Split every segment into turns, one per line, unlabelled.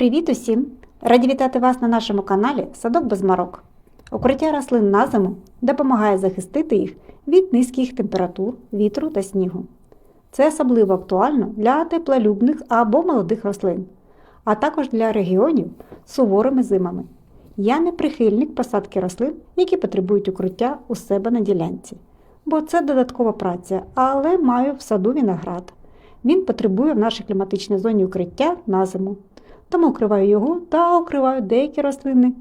Привіт усім! Раді вітати вас на нашому каналі Садок без марок. Укриття рослин на зиму допомагає захистити їх від низьких температур, вітру та снігу. Це особливо актуально для теплолюбних або молодих рослин, а також для регіонів з суворими зимами. Я не прихильник посадки рослин, які потребують укриття у себе на ділянці, бо це додаткова праця, але маю в саду виноград. Він потребує в нашій кліматичній зоні укриття на зиму тому укриваю його та укриваю деякі рослини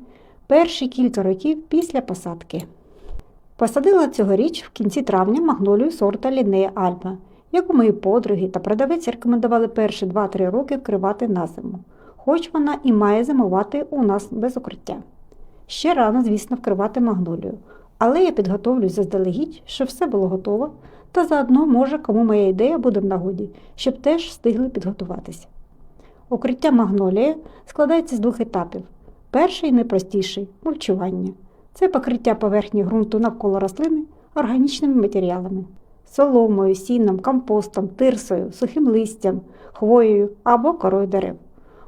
перші кілька років після посадки. Посадила цьогоріч в кінці травня магнолію сорта Лінея Альба, яку мої подруги та продавець рекомендували перші 2-3 роки вкривати на зиму, хоч вона і має зимувати у нас без укриття. Ще рано, звісно, вкривати магнолію, але я підготовлюсь заздалегідь, щоб все було готово, та заодно, може, кому моя ідея буде в нагоді, щоб теж встигли підготуватися. Укриття магнолії складається з двох етапів. Перший найпростіший мульчування. Це покриття поверхні ґрунту навколо рослини органічними матеріалами соломою, сіном, компостом, тирсою, сухим листям, хвоєю або корою дерев.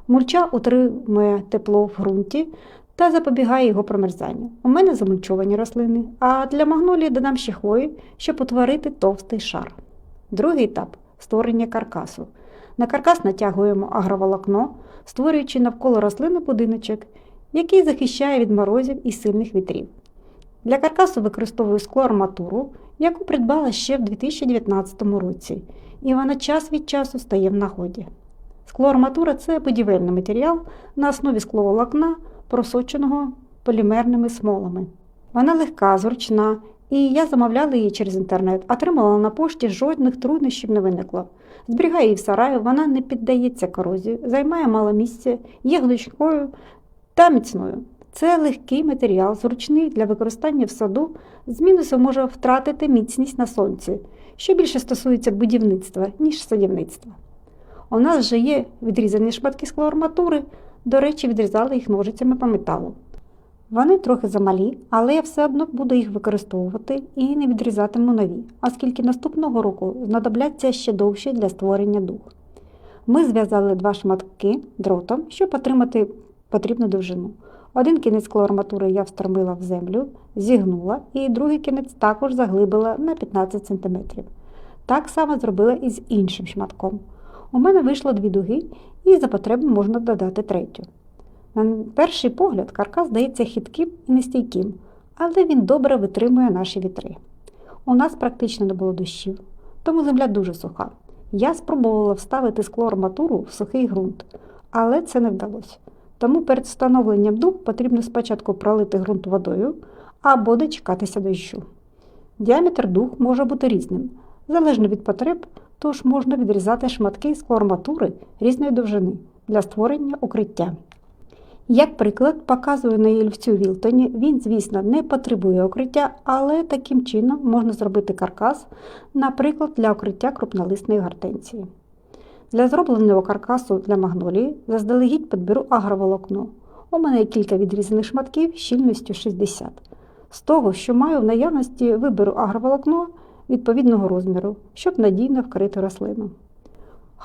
Мульча утримує тепло в ґрунті та запобігає його промерзанню. У мене замульчовані рослини, а для магнолії додам ще хвої, щоб утворити товстий шар. Другий етап створення каркасу. На каркас натягуємо агроволокно, створюючи навколо рослини будиночок, який захищає від морозів і сильних вітрів. Для каркасу використовую склоарматуру, яку придбала ще в 2019 році, і вона час від часу стає в нагоді. Склоарматура це будівельний матеріал на основі скловолокна, просоченого полімерними смолами. Вона легка, зручна, і я замовляла її через інтернет, отримала на пошті жодних труднощів не виникло. Зберігає її в сараї, вона не піддається корозії, займає мало місця, є гнучкою та міцною. Це легкий матеріал, зручний для використання в саду, з мінусом може втратити міцність на сонці, що більше стосується будівництва, ніж садівництва. У нас вже є відрізані шматки склоарматури, до речі, відрізали їх ножицями по металу. Вони трохи замалі, але я все одно буду їх використовувати і не відрізатиму нові, оскільки наступного року знадобляться ще довші для створення дух. Ми зв'язали два шматки дротом, щоб отримати потрібну довжину. Один кінець клоарматури я встромила в землю, зігнула, і другий кінець також заглибила на 15 см. Так само зробила і з іншим шматком. У мене вийшло дві дуги, і за потреби можна додати третю. На перший погляд, каркас здається хитким і нестійким, але він добре витримує наші вітри. У нас практично не було дощів, тому земля дуже суха. Я спробувала вставити склоарматуру в сухий ґрунт, але це не вдалося. Тому перед встановленням дуб потрібно спочатку пролити ґрунт водою або дочекатися дощу. Діаметр дух може бути різним, залежно від потреб, тож можна відрізати шматки склоарматури різної довжини для створення укриття. Як приклад, показую на Єльвцю Вілтоні, він, звісно, не потребує укриття, але таким чином можна зробити каркас, наприклад, для укриття крупнолисної гортенції. Для зробленого каркасу для магнолії заздалегідь підберу агроволокно. У мене є кілька відрізаних шматків щільністю 60. З того, що маю в наявності, виберу агроволокно відповідного розміру, щоб надійно вкрити рослину.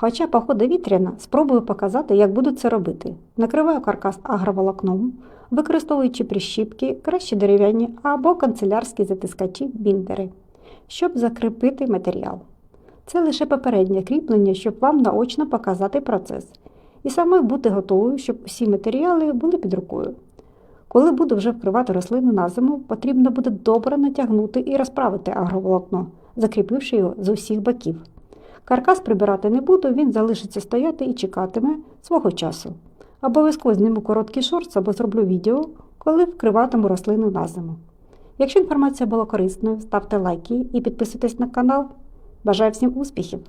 Хоча погода вітряна, спробую показати, як буду це робити. Накриваю каркас агроволокном, використовуючи прищіпки, краще дерев'яні або канцелярські затискачі біндери, щоб закріпити матеріал. Це лише попереднє кріплення, щоб вам наочно показати процес. І саме бути готовою, щоб усі матеріали були під рукою. Коли буду вже вкривати рослину на зиму, потрібно буде добре натягнути і розправити агроволокно, закріпивши його з усіх боків. Каркас прибирати не буду, він залишиться стояти і чекатиме свого часу. Обов'язково зніму короткий шорт або зроблю відео, коли вкриватиму рослину на зиму. Якщо інформація була корисною, ставте лайки і підписуйтесь на канал. Бажаю всім успіхів!